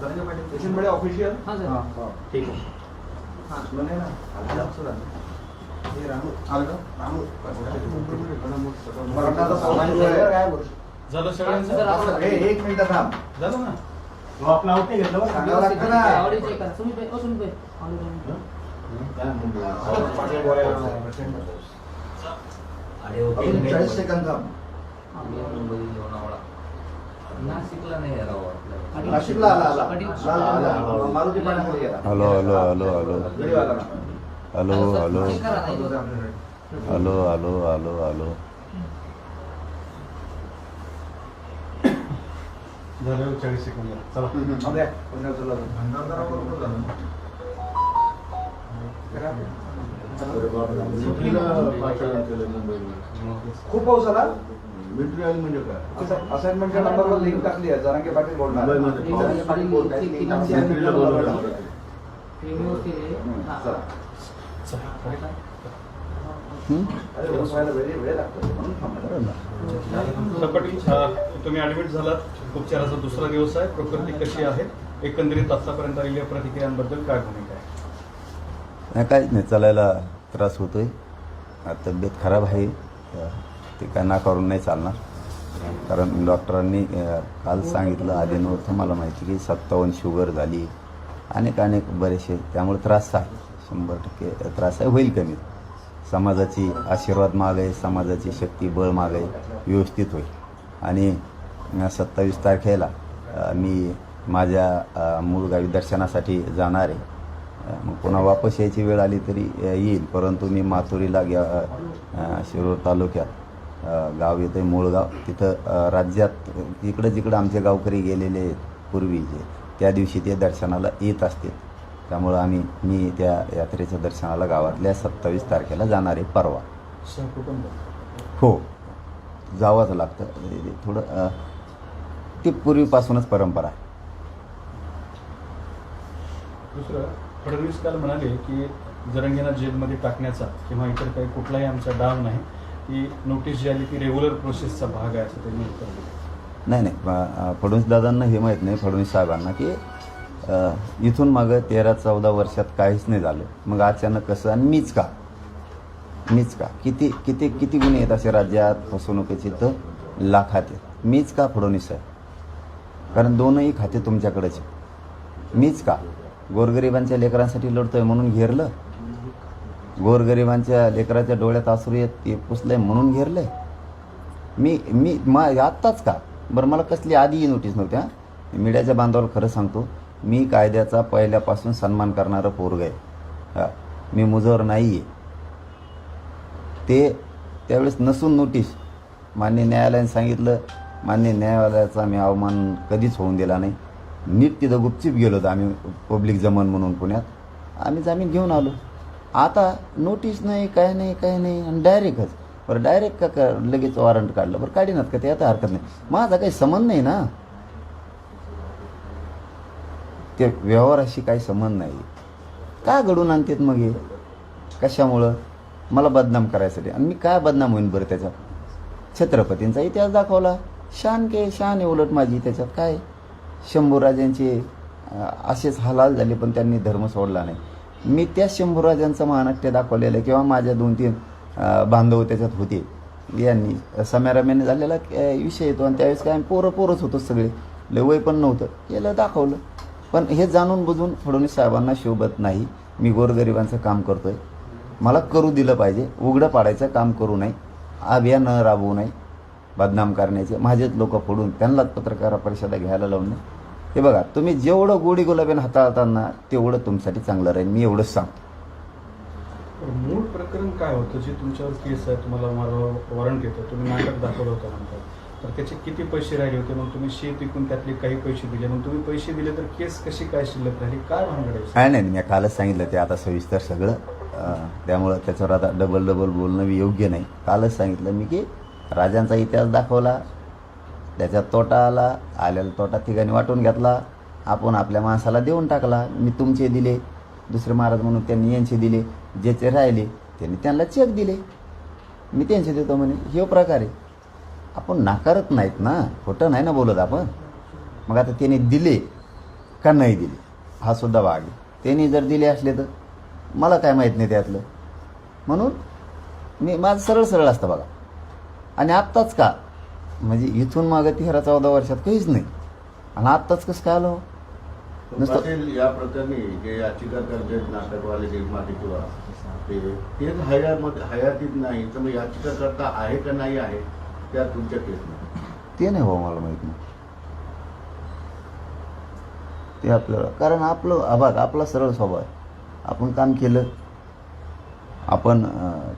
Dhananjay Patil official हां sir. हां ठीक आहे. हां. हे? झालं सगळ्यांचं हे एक मिनिट थांब. झालं ना? तो आपला आउट नाही घेतला लागतं ना. Check अजून चाळीस सेकंद थांब. नाशिकला नाही राव आपल्याला नाशिकला आला आला. कधी? आला, आला, आला. मारुती पाण्यामध्ये गेला hello hello hello hello. Video आला. ना hello. Hello. Hello hello hello hello. झालं चाळीस सेकंद. चला. थांब. पुण्याला चला. खूप पाऊस आला? म्हणजे काय? असाइनमेंटच्या नंबरवर लिंक टाकली आहे. जरांगे पाटील बोलणार. हे. हां. हं? तुम्ही ऍडमिट झालात. उपचाराचा दुसरा दिवस आहे. प्रकृती कशी आहे? एकंदरीत आतापर्यंत आलेल्या प्रतिक्रियांबद्दल काय भूमिका आहे? नाही काहीच नाही चालायला त्रास होतो आहे तब्येत खराब आहे ते काय नाकारून नाही चालणार. कारण डॉक्टरांनी काल सांगितलं आधीनवर मला माहिती की सत्तावन्न शुगर झाली. अनेक अनेक बरेचसे त्यामुळे त्रास आहे. शंभर टक्के त्रास आहे होईल कमी. समाजाची आशीर्वाद माग आहे समाजाची शक्ती बळ माग आहे व्यवस्थित होईल. आणि सत्तावीस तारखेला मी माझ्या मूळ गावी दर्शनासाठी जाणार आहे. मग पुन्हा वापस यायची वेळ आली तरी येईल. परंतु मी माथुरीला घ्या शिरूर तालुक्यात गाव येतं आहे मूळगाव. तिथं राज्यात इकडं जिकडं आमचे गावकरी गेलेले आहेत पूर्वीचे त्या दिवशी ते दर्शनाला येत असतील. त्यामुळं आम्ही मी त्या यात्रेच्या दर्शनाला गावातल्या सत्तावीस तारखेला जाणार आहे परवा. हो. जावंच लागतं. ते थोडं ती पूर्वीपासूनच परंपरा आहे. दुसरं? फडणवीस काल म्हणाले की जरंगीना जेलमध्ये टाकण्याचा किंवा इतर काही कुठलाही आमचा डाव नाही ती नोटीस जी आली ती रेग्युलर प्रोसेसचा भाग आहे असं त्यांनी उत्तर दिलं. नाही नाही. फडणवीस दादांना हे माहीत नाही फडणवीस साहेबांना की इथून मागं तेरा चौदा वर्षात काहीच नाही झालं. मग अचानक कसं आणि मीच का? मीच का? किती किती किती गुन्हे आहेत असे राज्यात फसवणुकीचे तर लाखात आहेत मीच का फडणवीस साहेब? कारण दोनही खाते तुमच्याकडेच मीच का? गोरगरिबांच्या लेकरांसाठी लढतोय म्हणून घेरलं. गोरगरिबांच्या लेकराच्या डोळ्यात आसरू येत ते पुसलंय म्हणून घेरलंय. मी मी मा आत्ताच का? बरं मला कसली आधीही नोटीस नव्हत्या मीडियाच्या बांधावर खरं सांगतो मी कायद्याचा पहिल्यापासून सन्मान करणारं पोरग आहे. हा मी मुजवर नाही आहे ते त्यावेळेस नसून नोटीस मान्य न्यायालयाने सांगितलं मान्य न्यायालयाचा मी अवमान कधीच होऊन दिला नाही. नीट तिथं गुपचीप गेलो होतो आम्ही पब्लिक जमन म्हणून पुण्यात. आम्ही जामीन घेऊन आलो. आता नोटीस नाही काय नाही काय नाही आणि डायरेक्टच बरं डायरेक्ट का का लगेच वॉरंट काढलं? बरं काढीनात का ते? आता हरकत नाही. माझा काही संबंध नाही ना. ते व्यवहाराशी काही संबंध नाही. का घडून आणतात मग हे? कशामुळं? मला बदनाम करायसाठी. आणि मी काय बदनाम होईन बरं त्याच्यात? छत्रपतींचा इतिहास दाखवला. शान के शान आहे उलट माझी त्याच्यात. काय? शंभूराजांचे असेच हलाल झाले पण त्यांनी धर्म सोडला नाही. मी त्या शंभूराजांचं महानाट्य दाखवलेलं आहे किंवा माझ्या दोन तीन बांधव त्याच्यात होते. यांनी सम्यारम्याने झालेला विषय येतो आणि त्यावेळेस काय आम्ही पोरं पोरच होतो सगळे. लय वय पण नव्हतं. केलं दाखवलं. पण हे जाणून बुजून फडणवीस साहेबांना शोभत नाही. मी गोरगरिबांचं काम करतो आहे मला करू दिलं पाहिजे. उघडं पाडायचं काम करू नये. अभियान राबवू नये. बदनाम करण्याचे. माझेच लोक फोडून त्यांनाच पत्रकार परिषदा घ्यायला लावून हे बघा तुम्ही जेवढं गोडी गुलाबीनं हाताळतात ना तेवढं तुमच्यासाठी चांगलं राहील. मी एवढंच सांगतो. मूळ प्रकरण काय होतं? जे तुमच्यावर केस आहे तुम्हाला वॉरंट येतं. तुम्ही नाटक दाखवलं होतं म्हणतात तर त्याचे किती पैसे राहिले होते? मग तुम्ही शेत विकून त्यातले काही पैसे दिले. मग तुम्ही पैसे दिले तर केस कशी काय शिल्लक राहिली? काय भानगड आहे? काय नाही मी कालच सांगितलं ते आता सविस्तर सगळं. त्यामुळं त्याच्यावर आता डबल डबल बोलणं योग्य नाही. कालच सांगितलं मी की राजांचा इतिहास दाखवला. त्याचा तोटा आला आलेला तोटा ठिकाणी वाटून घेतला. आपण आपल्या माणसाला देऊन टाकला. मी तुमचे दिले. दुसरे महाराज म्हणून त्यांनी यांचे दिले. ज्याचे राहिले त्यांनी त्यांना चेक दिले. मी त्यांचे देतो म्हणे. हे प्रकार आहे. आपण नाकारत नाहीत ना. खोटं नाही ना बोलत आपण. मग आता त्याने दिले का नाही दिले? हा सुद्धा भाग आहे. त्यांनी जर दिले असले तर? मला काय माहीत नाही त्यातलं. म्हणून मी माझं सरळ सरळ असतं बघा. आणि आत्ताच का? म्हणजे इथून मागं तेरा चौदा वर्षात काहीच नाही. आणि आत्ताच कसं काय आलो? नुसतं- या प्रकरणी जे याचिका करतात नाटकवाले निर्माते किंवा ते तेच हयात हयातीत नाही. तर मग याचिका करता आहे का नाही आहे त्या तुमच्या केसमध्ये ते नाही हो मला माहीत नाही. ते आपल्याला कारण आपलं अभाग आपला सरळ स्वभाव आहे. आपण काम केलं. आपण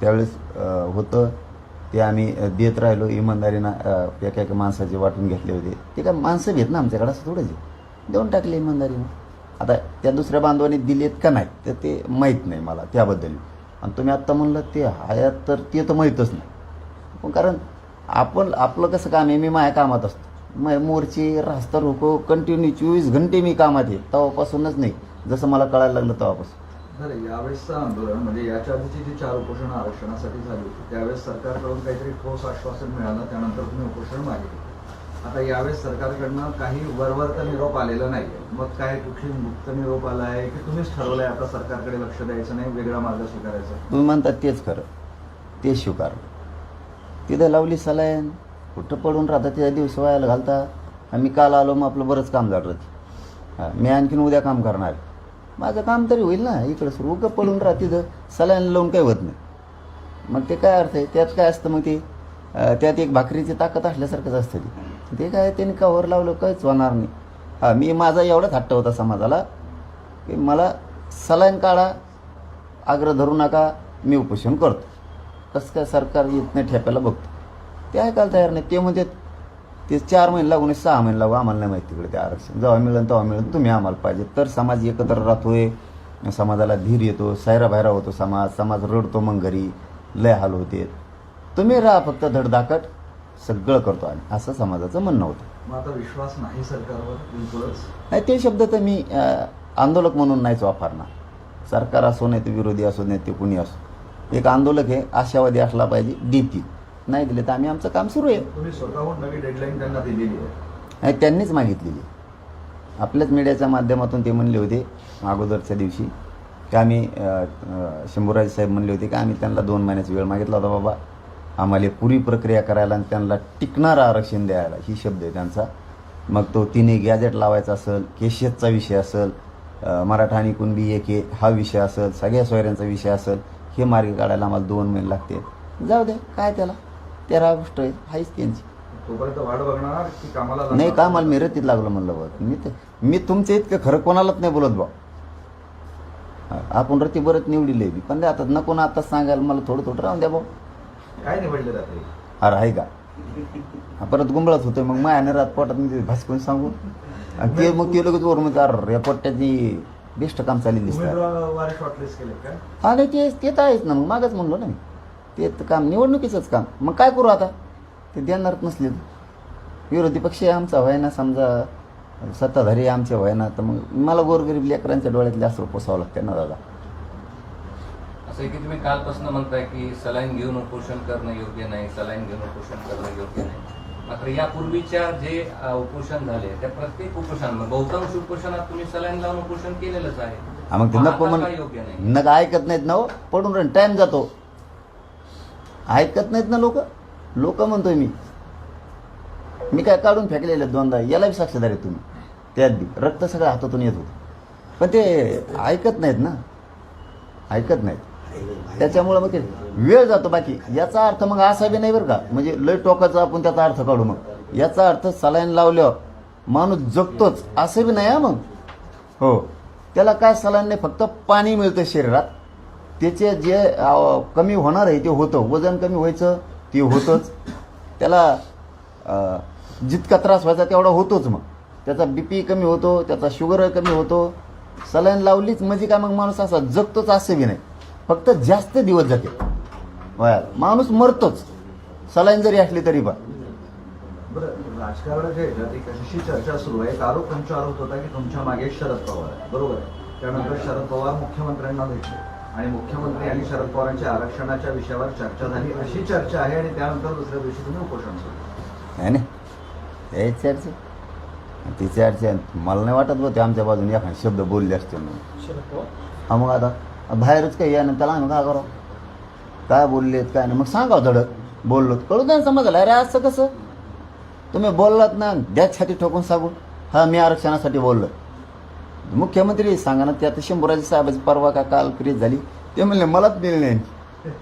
त्यावेळेस होतं. ते आम्ही देत राहिलो इमानदारीनं एका एका माणसाचे वाटून घेतले होते. ते काय माणसं घेत ना आमच्याकडे असं थोडंच देऊन टाकले इमानदारीनं. आता त्या दुसऱ्या बांधवाने दिलेत का नाही तर ते माहीत नाही मला त्याबद्दल. आणि तुम्ही आत्ता म्हणलं ते हयात तर ते तर माहीतच नाही. पण कारण आपण आपलं कसं काम आहे मी माझ्या कामात असतो. मग मोर्चे रास्ता रोको कंटिन्यू चोवीस घंटे मी कामात आहे तेव्हापासूनच नाही. जसं मला कळायला लागलं तेव्हापासून झालं. यावेळेसचं आंदोलन म्हणजे याच्या आधीची जी चार उपोषण आरक्षणासाठी झाली होती त्यावेळेस सरकारकडून काहीतरी ठोस आश्वासन मिळालं त्यानंतर तुम्ही उपोषण मागितलं आता यावेळेस सरकारकडनं काही वरवरचा निरोप आलेला नाही मग काय कुठली मुक्त निरोप आला आहे की तुम्हीच ठरवलंय आता सरकारकडे लक्ष द्यायचं नाही वेगळा मार्ग स्वीकारायचा? तुम्ही म्हणतात तेच खरं. ते स्वीकार. तिथे लावली सलाईन कुठं पडून राहता त्या दिवस व्हायला घालता. आम्ही काल आलो मग आपलं बरंच काम झालं. हां मी आणखीन उद्या काम करणार माझं काम तरी होईल ना इकडं सुरू. उगं पडून राहते तिथं. सलाईन लावून काही होत नाही. मग ते काय अर्थ आहे? त्यात काय असतं मग ते? त्यात एक भाकरीची ताकद असल्यासारखंच असतं ते. ते काय त्यांनी कवर लावलं काहीच होणार नाही. हां मी माझा एवढाच हट्ट होता समाजाला की मला सलाईन काढा आग्रह धरू नका मी उपोषण करतो. कसं काय सरकार येत नाही ठेप्याला बघतो? ते ऐकायला तयार नाही. ते म्हणजे ते चार महिने लागून सहा महिने लागू आम्हाला नाही माहिती तिकडे ते आरक्षण. जेव्हा मिळेल तेव्हा मिळेल तुम्ही आम्हाला पाहिजे. तर समाज एकत्र राहतोय समाजाला धीर येतो सायरा बाहेरा होतो समाज समाज रडतो मग घरी लय हाल होते. तुम्ही राहा फक्त धडधाकट सगळं करतो आणि असं समाजाचं म्हणणं होतं. आता विश्वास नाही सरकारवर बिलकुलच? नाही ते शब्द तर मी आंदोलक म्हणून नाहीच वापरणार. सरकार असो नाही ते विरोधी असो नाही ते कुणी असो. एक आंदोलक हे आशावादी असला पाहिजे देतील नाही दिले तर आम्ही आमचं काम सुरू आहे. तुम्ही स्वतःहून नवी डेडलाईन त्यांना दिलेली आहे. नाही त्यांनीच मागितलेली आपल्याच मीडियाच्या माध्यमातून ते म्हणले होते अगोदरच्या दिवशी की आम्ही शंभूराज साहेब म्हणले होते की आम्ही त्यांना दोन महिन्याचा वेळ मागितला होता बाबा. आम्हाला पुरी प्रक्रिया करायला आणि त्यांना टिकणारं आरक्षण द्यायला ही शब्द आहे त्यांचा. मग तो तिने गॅजेट लावायचा असेल केशियतचा विषय असेल मराठा आणि कुणबी एक हे हा विषय असेल सगळ्या सोयऱ्यांचा विषय असेल हे मार्ग काढायला आम्हाला दोन महिने लागते जाऊ दे काय त्याला? तेरा गोष्ट आहे हाच त्यांची. तोपर्यंत वाट बघणार की कामाला नाही? का मला मिरतीत लागलं म्हणलं बघ. मी ते मी तुमच्या इतकं खरं कोणालाच नाही बोलत बा आपण रती बरत निवडीले बी. पण आता नको ना आताच सांगायला मला थोडं थोडं राहून द्या भाऊ काय निवडले जाते अरे आहे का? हा, परत गुंबळत होतोय मग मायाने रात पोटात मी भासकून सांगून आणि ते मग ते लगेच वरून अरे या पोट्याची बेस्ट काम चालेल दिसतं उमेदवार शॉर्टलिस्ट केले काय नाही ते ते तर आहेच ना मग मागच म्हणलो ना मी. ते काम निवडणुकीचंच काम. मग काय करू आता? ते देणार नसले विरोधी पक्ष आमचा व्हाय ना समजा सत्ताधारी आमचे व्हाय ना तर मग मला गोरगरीब लेकरांच्या डोळ्यातले असं पोसावं लागते ना दादा. असं की तुम्ही कालपासून म्हणताय की सलाईन घेऊन उपोषण करणं योग्य नाही सलाईन घेऊन उपोषण करणं योग्य नाही. मात्र यापूर्वीच्या जे उपोषण झाले त्या प्रत्येक उपोषण बहुतांश उपोषणात तुम्ही सलाईन लावून उपोषण केलेलंच आहे. मग ते नको म्हण योग्य नाही? ऐकत नाहीत ना हो. पडून टाइम जातो. ऐकत नाहीत ना लोक. लोक म्हणतोय मी. मी काय काढून फेकलेले आहेत दोनदा याला बी साक्षीदार आहे तुम्ही. त्यात बी. रक्त सगळं हातातून येत होतं. पण ते ऐकत नाहीत ना. ऐकत नाहीत. त्याच्यामुळं मग ते वेळ जातो बाकी. याचा अर्थ मग असा बी नाही बरं का. म्हणजे लय टोकाचा आपण त्याचा अर्थ काढू मग. याचा अर्थ सलाईन लावल्यावर माणूस जगतोच. असं बी नाही हा मग. हो. त्याला काय सलाईनने नाही फक्त पाणी मिळतं शरीरात. त्याचे जे कमी होणार आहे ते होतं. वजन कमी व्हायचं ते होतंच. त्याला जितका त्रास व्हायचा तेवढा होतोच मग. त्याचा बी पी कमी होतो त्याचा शुगर कमी होतो. सलाईन लावलीच म्हणजे काय मग माणूस असा जगतोच असं बी नाही. फक्त जास्त दिवस जाते. वयात माणूस मरतोच. सलाईन जरी असली तरी पण. राजकारणाच्या ह्याच्यात एक अशी चर्चा सुरू आहे. एक आरोप होता की तुमच्या मागे शरद पवार आहे. बरोबर आहे. त्यानंतर शरद पवार मुख्यमंत्र्यांना भेटले. आणि मुख्यमंत्री आणि शरद पवारांच्या आरक्षणाच्या विषयावर चर्चा झाली. अशी चर्चा आहे आणि त्यानंतर दुसऱ्या दिवशी तुम्ही उपोषण सुरू आहे ना हे चर्चा. ती चर्चा मला नाही वाटत होते आमच्या बाजूने एखादा शब्द बोलले असते म्हणून. हा मग आता बाहेरच काही या त्याला आम्ही काय करावं? काय बोललेत काय नाही. मग सांगावं धडक. बोललो कळू द्या ना समजलं. अरे असं कसं? तुम्ही बोललात ना द्या छाती ठोकून सांगू. हा मी आरक्षणासाठी बोललो मुख्यमंत्री सांगा ना ते आता शंभूराजी साहेबाची परवा का काल क्रिएट झाली ते म्हणले मलाच मिळले नाही.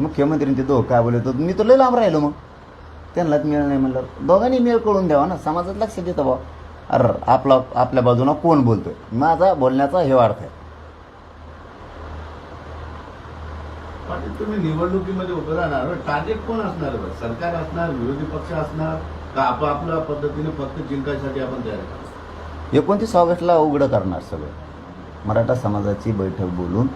मुख्यमंत्री ते दोघं काय बोलले तर मी तर लय लांब राहिलो मग. त्यांनाच मिळलं नाही म्हणलं. दोघांनी मेळ कळून द्यावा ना समाजात लक्ष देतं बा अरे आपला आपल्या बाजूनं कोण बोलतोय? माझा बोलण्याचा हे अर्थ आहे. म्हणजे तुम्ही निवडणुकीमध्ये उभं राहणार टार्गेट कोण असणार सरकार असणार विरोधी पक्ष असणार का आपापल्या पद्धतीने फक्त जिंकायसाठी आपण तयार आहे? एकोणतीस ऑगस्टला उघडं करणार सगळं. मराठा समाजाची बैठक बोलून